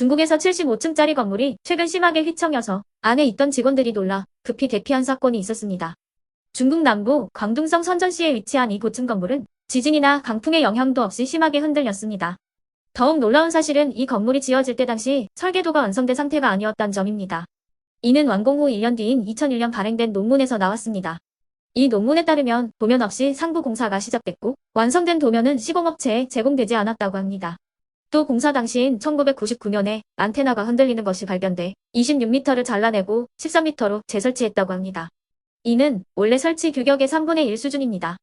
중국에서 75층짜리 건물이 최근 심하게 휘청여서 안에 있던 직원들이 놀라 급히 대피한 사건이 있었습니다. 중국 남부 광둥성 선전시에 위치한 이 고층 건물은 지진이나 강풍의 영향도 없이 심하게 흔들렸습니다. 더욱 놀라운 사실은 이 건물이 지어질 때 당시 설계도가 완성된 상태가 아니었다는 점입니다. 이는 완공 후 1년 뒤인 2001년 발행된 논문에서 나왔습니다. 이 논문에 따르면 도면 없이 상부 공사가 시작됐고 완성된 도면은 시공업체에 제공되지 않았다고 합니다. 또 공사 당시인 1999년에 안테나가 흔들리는 것이 발견돼 26m를 잘라내고 13m로 재설치했다고 합니다. 이는 원래 설치 규격의 3분의 1 수준입니다.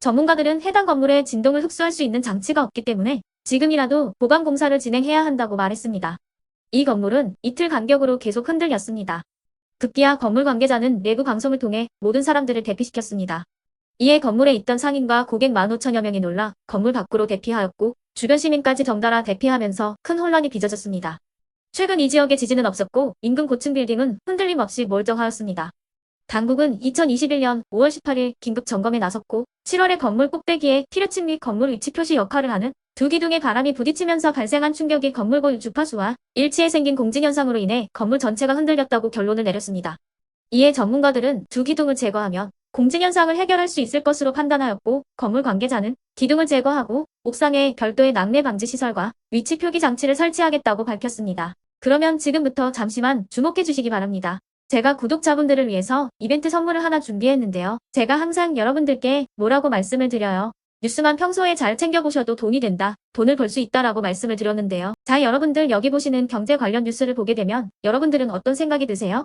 전문가들은 해당 건물에 진동을 흡수할 수 있는 장치가 없기 때문에 지금이라도 보강 공사를 진행해야 한다고 말했습니다. 이 건물은 이틀 간격으로 계속 흔들렸습니다. 급기야 건물 관계자는 내부 방송을 통해 모든 사람들을 대피시켰습니다. 이에 건물에 있던 상인과 고객 15,000여 명이 놀라 건물 밖으로 대피하였고 주변 시민까지 덩달아 대피하면서 큰 혼란이 빚어졌습니다. 최근 이 지역에 지진은 없었고 인근 고층 빌딩은 흔들림 없이 멀쩡하였습니다. 당국은 2021년 5월 18일 긴급 점검에 나섰고 7월에 건물 꼭대기에 피르층 및 건물 위치 표시 역할을 하는 두 기둥의 바람이 부딪히면서 발생한 충격이 건물 고유 주파수와 일치에 생긴 공진현상으로 인해 건물 전체가 흔들렸다고 결론을 내렸습니다. 이에 전문가들은 두 기둥을 제거하면 공진현상을 해결할 수 있을 것으로 판단하였고 건물 관계자는 기둥을 제거하고 옥상에 별도의 낙뢰 방지 시설과 위치 표기 장치를 설치하겠다고 밝혔습니다. 그러면 지금부터 잠시만 주목해 주시기 바랍니다. 제가 구독자분들을 위해서 이벤트 선물을 하나 준비했는데요. 제가 항상 여러분들께 뭐라고 말씀을 드려요. 뉴스만 평소에 잘 챙겨보셔도 돈이 된다, 돈을 벌 수 있다라고 말씀을 드렸는데요. 자, 여러분들 여기 보시는 경제 관련 뉴스를 보게 되면 여러분들은 어떤 생각이 드세요?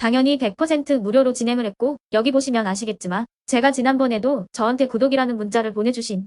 당연히 100% 무료로 진행을 했고 여기 보시면 아시겠지만 제가 지난번에도 저한테 구독이라는 문자를 보내주신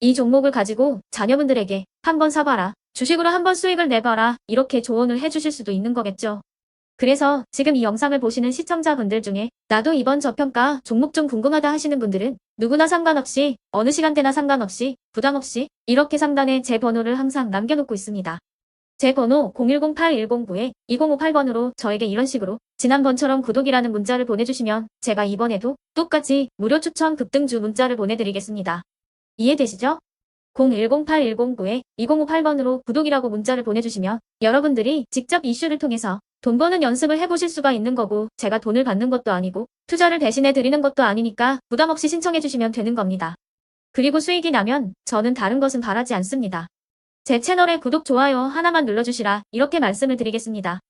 이 종목을 가지고 자녀분들에게 한번 사봐라. 주식으로 한번 수익을 내봐라. 이렇게 조언을 해주실 수도 있는 거겠죠. 그래서 지금 이 영상을 보시는 시청자분들 중에 나도 이번 저평가 종목 좀 궁금하다 하시는 분들은 누구나 상관없이 어느 시간대나 상관없이 부담 없이 이렇게 상단에 제 번호를 항상 남겨놓고 있습니다. 제 번호 010-8109-2058번으로 저에게 이런 식으로 지난번처럼 구독이라는 문자를 보내주시면 제가 이번에도 똑같이 무료 추천 급등주 문자를 보내드리겠습니다. 이해되시죠? 0108109-2058번으로 구독이라고 문자를 보내주시면 여러분들이 직접 이슈를 통해서 돈 버는 연습을 해보실 수가 있는 거고 제가 돈을 받는 것도 아니고 투자를 대신해 드리는 것도 아니니까 부담 없이 신청해 주시면 되는 겁니다. 그리고 수익이 나면 저는 다른 것은 바라지 않습니다. 제 채널에 구독, 좋아요 하나만 눌러주시라 이렇게 말씀을 드리겠습니다.